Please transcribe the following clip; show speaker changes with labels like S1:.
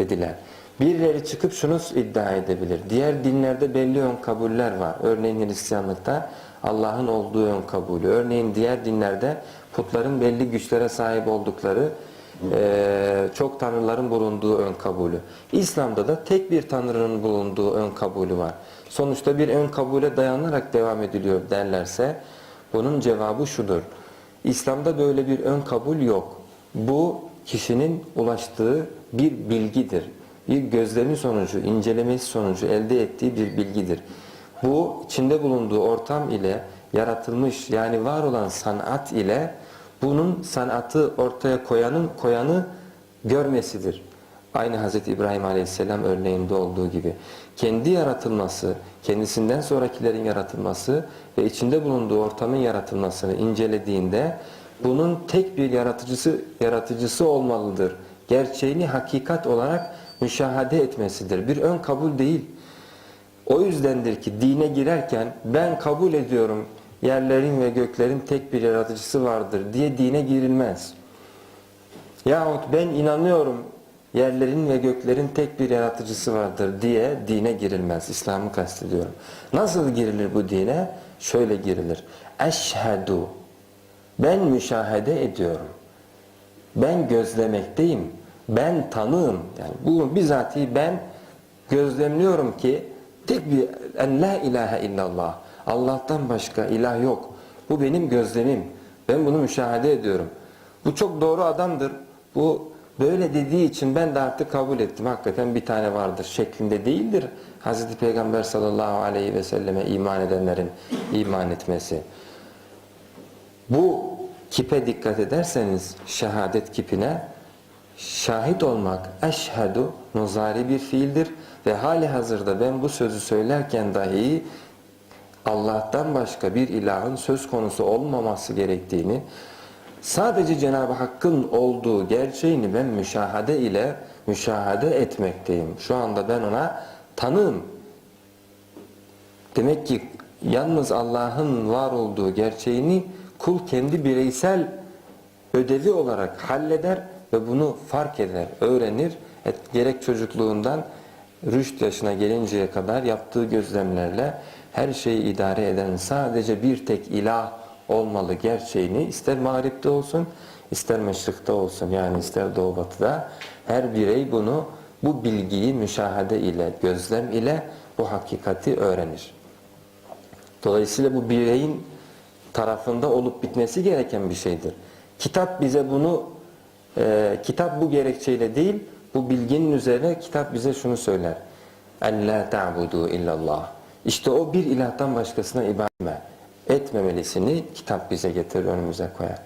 S1: dediler. Birileri çıkıp şunu iddia edebilir. Diğer dinlerde belli ön kabuller var. Örneğin Hristiyanlıkta Allah'ın olduğu ön kabulü. Örneğin diğer dinlerde putların belli güçlere sahip oldukları eee, çok tanrıların bulunduğu ön kabulü. İslam'da da tek bir tanrının bulunduğu ön kabulü var. Sonuçta bir ön kabule dayanarak devam ediliyor derlerse bunun cevabı şudur. İslam'da böyle bir ön kabul yok. Bu kişinin ulaştığı bir bilgidir. Bir gözlemi sonucu, incelemesi sonucu elde ettiği bir bilgidir. Bu içinde bulunduğu ortam ile yaratılmış yani var olan sanat ile bunun sanatı ortaya koyanın koyanı görmesidir. Aynı Hz. İbrahim Aleyhisselam örneğinde olduğu gibi. Kendi yaratılması, kendisinden sonrakilerin yaratılması ve içinde bulunduğu ortamın yaratılmasını incelediğinde bunun tek bir yaratıcısı yaratıcısı olmalıdır. Gerçeğini hakikat olarak müşahede etmesidir. Bir ön kabul değil. O yüzdendir ki dine girerken ben kabul ediyorum yerlerin ve göklerin tek bir yaratıcısı vardır diye dine girilmez. Yahut ben inanıyorum yerlerin ve göklerin tek bir yaratıcısı vardır diye dine girilmez. İslam'ı kastediyorum. Nasıl girilir bu dine? Şöyle girilir. Eşhedü ben müşahede ediyorum. Ben gözlemekteyim. Ben tanığım. Yani bu bizatihi ben gözlemliyorum ki tek bir en la ilahe illallah. Allah'tan başka ilah yok. Bu benim gözlemim. Ben bunu müşahede ediyorum. Bu çok doğru adamdır. Bu böyle dediği için ben de artık kabul ettim. Hakikaten bir tane vardır şeklinde değildir. Hazreti Peygamber sallallahu aleyhi ve selleme iman edenlerin iman etmesi. Bu kipe dikkat ederseniz şehadet kipine şahit olmak eşhedü nuzari bir fiildir ve hali hazırda ben bu sözü söylerken dahi Allah'tan başka bir ilahın söz konusu olmaması gerektiğini sadece Cenab-ı Hakk'ın olduğu gerçeğini ben müşahade ile müşahede etmekteyim. Şu anda ben ona tanığım. Demek ki yalnız Allah'ın var olduğu gerçeğini kul kendi bireysel ödevi olarak halleder ve bunu fark eder, öğrenir. Et, gerek çocukluğundan rüşt yaşına gelinceye kadar yaptığı gözlemlerle her şeyi idare eden sadece bir tek ilah olmalı gerçeğini ister mağripte olsun, ister meşrikte olsun yani ister doğu batıda her birey bunu bu bilgiyi müşahede ile, gözlem ile bu hakikati öğrenir. Dolayısıyla bu bireyin tarafında olup bitmesi gereken bir şeydir. Kitap bize bunu, e, kitap bu gerekçeyle değil, bu bilginin üzerine kitap bize şunu söyler. En la ta'budu illallah. İşte o bir ilahtan başkasına ibadet etme. Etmemelisini kitap bize getirir önümüze koyar.